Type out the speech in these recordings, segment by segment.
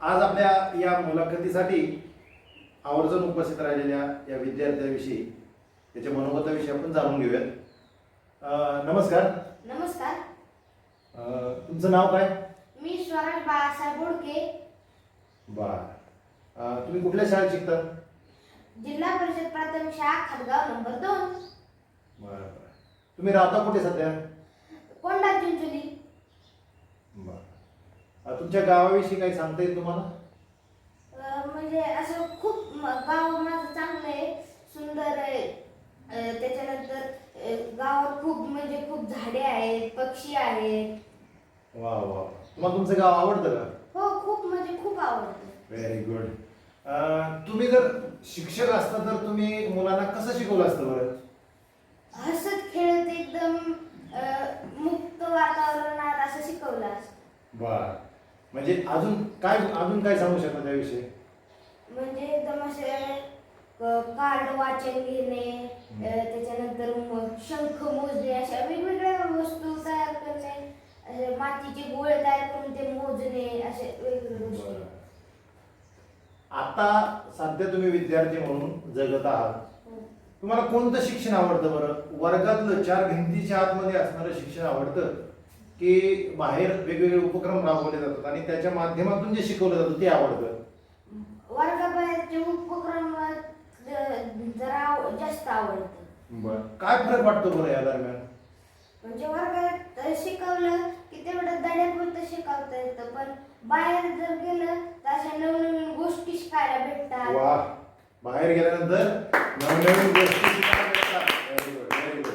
आज आपल्या या मुलाखतीसाठी आवर्जून उपस्थित राहिलेल्या या विद्यार्थ्याविषयी त्याच्या मनोगताविषयी आपण जाणून घेऊयात. नमस्कार. नमस्कार. तुमचं नाव काय? मी स्वराज बाळासाहेब बोडके. बर. तुम्ही कुठल्या शाळेत शिकता? जिल्हा परिषद प्राथमिक शाळा खातगाव नंबर दोन. बरं बरं. तुम्ही राहता कुठे सध्या? कोंडा चिंचोली. बरं. तुमच्या गावाविषयी काही सांगता येईल तुम्हाला? म्हणजे असं खूप म- गाव माझं चांगलं आहे सुंदर आहे. अं, त्याच्यानंतर अं, गावात खूप म्हणजे खूप झाडे आहेत पक्षी आहेत. वा वा. तुम्हाला तुमचं गाव आवडतं का? हो खूप म्हणजे खूप आवडतं. व्हेरी गुड तुम्ही जर शिक्षक असता तर तुम्ही मुलांना कसं शिकवलं असतं बरं? हसत खेळत एकदम अं, मुक्त वातावरणात असं शिकवलं असतं. बर. म्हणजे अजून काय अजून काय सांगू शकता त्याविषयी? म्हणजे असे कार्ड वाचन घेणे त्याच्यानंतर शंख मोजणे अशा वेगवेगळ्या वस्तू तयार करणे असे मातीचे गोळे तयार करून ते मोजणे असे वेगवेगळ्या गोष्टी. आता सध्या तुम्ही विद्यार्थी म्हणून जगत आहात. हो. तुम्हाला कोणतं शिक्षण आवडतं बरं? वर्गातलं चार भिंतीच्या आतमध्ये असणारं शिक्षण आवडतं? की बाहेर वेगवेगळे उपक्रम राबवले जातात आणि त्याच्या माध्यमातून जे शिकवलं जातं ते आवडतं. वर्गाबाहेरचे उपक्रम जरा आव- जास्त आवडतं. बरं. काय फरक वाटतो बरं या दरम्यान? म्हणजे वर्गात शिकवलं की तेवढं दड्यापुरतं शिकवता येतं पण बाहेर जर गेलं तर अशा नवनवीन गोष्टी शिकायला भेटतात. वा. बाहेर गेल्यानंतर नवनवीन गोष्टी शिकायला गुड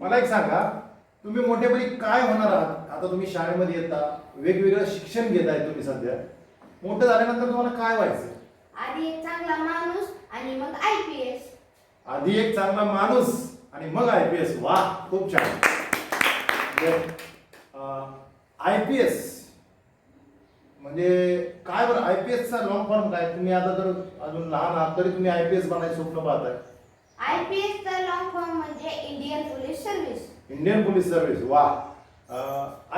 मला एक सांगा तुम्ही मोठेपणी काय होणार आहात? आता तुम्ही शाळेमध्ये येता वेगवेगळं शिक्षण घेताय तुम्ही सध्या. मोठं झाल्यानंतर तुम्हाला काय व्हायचं? आधी एक चांगला माणूस आणि मग आय पी एस आधी एक चांगला माणूस आणि मग आय पी एस वा खूप छान. आय पी एस म्हणजे काय बरं? आय पी एसचा लॉंग फॉर्म काय? तुम्ही आता तर अजून लहान आहात तरी तुम्ही आय पी एस बनायचं स्वप्न पाहताय. आय पी एसचा लॉंग फॉर्म म्हणजे Indian police service Indian police service वा.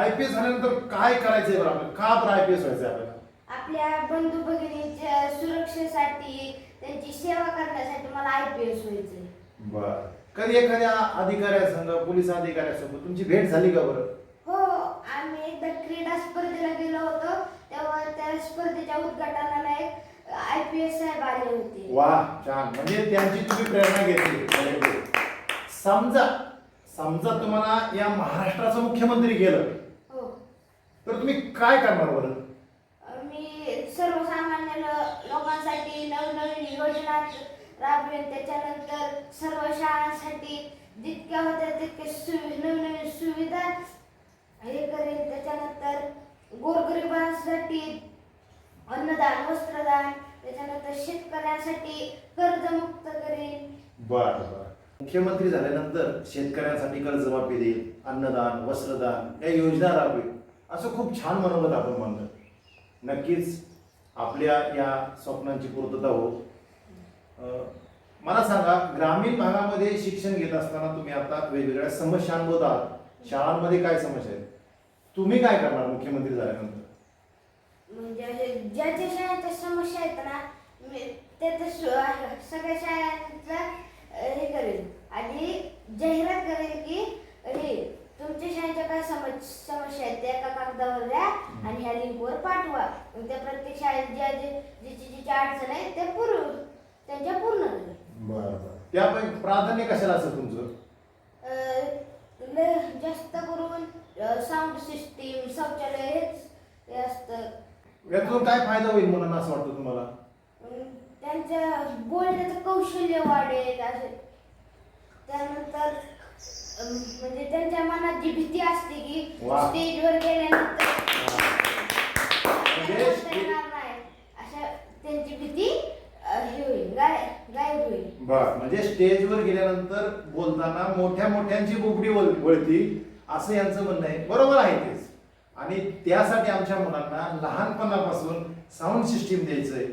आय पी एस झाल्यानंतर काय करायचंय बरं आपल्याला? का बरं आय पी एस व्हायचं आपल्याला? आपल्या बंधू भगिनीच्या सुरक्षेसाठी त्यांची सेवा करण्यासाठी मला आय पी एस व्हायचंय. बर. कधी एखाद्या अधिकाऱ्यासंग पोलीस अधिकाऱ्यासोबत तुमची भेट झाली का बरं? हो आम्ही एकदा क्रीडा स्पर्धेला गेलो होतो. तेव्हा त्या स्पर्धेच्या उद्घाटनाला एक आय पी एस साहेब आले होते. वा छान. म्हणजे त्यांची तुम्ही प्रेरणा घेतली. समजा समजा तुम्हाला या महाराष्ट्राचं मुख्यमंत्री केलं हो. तर तुम्ही काय करणार बरं? मी सर्वसामान्य लो- लोकांसाठी नवनवीन योजना राबवेन. त्याच्यानंतर सर्व शाळांसाठी जितक्या होत्या तितके सुवि नवनवीन सुविधा हे करेन. त्याच्यानंतर गोरगरिबांसाठी अन्नदान वस्त्रदान त्याच्यानंतर शेतकऱ्यांसाठी कर्जमुक्त करेन. बर बर. मुख्यमंत्री झाल्यानंतर शेतकऱ्यांसाठी कर्जमाफी देईल अन्नदान वस्त्रदान या योजना राबवेल. असं खूप छान मनोगत आपण मानलं नक्कीच आपल्या या स्वप्नांची पूर्तता हो मला सांगा ग्रामीण भागामध्ये शिक्षण घेत असताना तुम्ही आता वेगवेगळ्या समस्या आहात. शाळांमध्ये काय समस्या आहेत? तुम्ही काय करणार मुख्यमंत्री झाल्यानंतर? म्हणजे ज्या ज्या शाळांच्या समस्या आहेत ना ते सगळ्या शाळांचा हे करेल. आणि जाहिरात करेल की हे तुमच्या शाळेच्या काय समज समस्या आहेत त्या एका कागदावर द्या आणि ह्या लिंकवर पाठवा. त्या प्रत्येक शाळेत ज्या जे जिची जिची अडचण आहे त्या पूर्ण त्यांच्या पूर्ण करेल. बरं बरं. त्यापैकी प्राधान्य कशाला असतं तुमचं? जास्त करून साऊंड सिस्टीम शौचालय हेच हे असतं. यातून काय फायदा होईल मुलांना असं वाटतं तुम्हाला? त्यांच्या बोलण्याचं कौशल्य वाढेल असे. त्यानंतर म्हणजे त्यांच्या मनात जी भीती असते की वा. स्टेजवर गेल्यानंतर म्हणजे त्यांना बोलता स्टे- येणार नाही. अशा त्यांची भीती अं, हे होईल गाय गायब होईल. बर म्हणजे स्टेजवर गेल्यानंतर बोलताना मोठ्या मोठ्यांची बुबडी वळ- वळती असं यांचं म्हणणं आहे. बरोबर आहे तेच. आणि त्यासाठी आमच्या मुलांना लहानपणापासून साऊंड सिस्टीम द्यायचंय.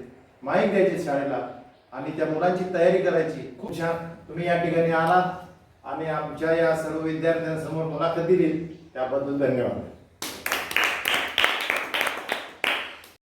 माईक द्यायची शाळेला. आणि त्या मुलांची तयारी करायची. खूप छान. तुम्ही या ठिकाणी आलात आणि आमच्या या सर्व विद्यार्थ्यांसमोर मुलाखत दिली. त्याबद्दल धन्यवाद.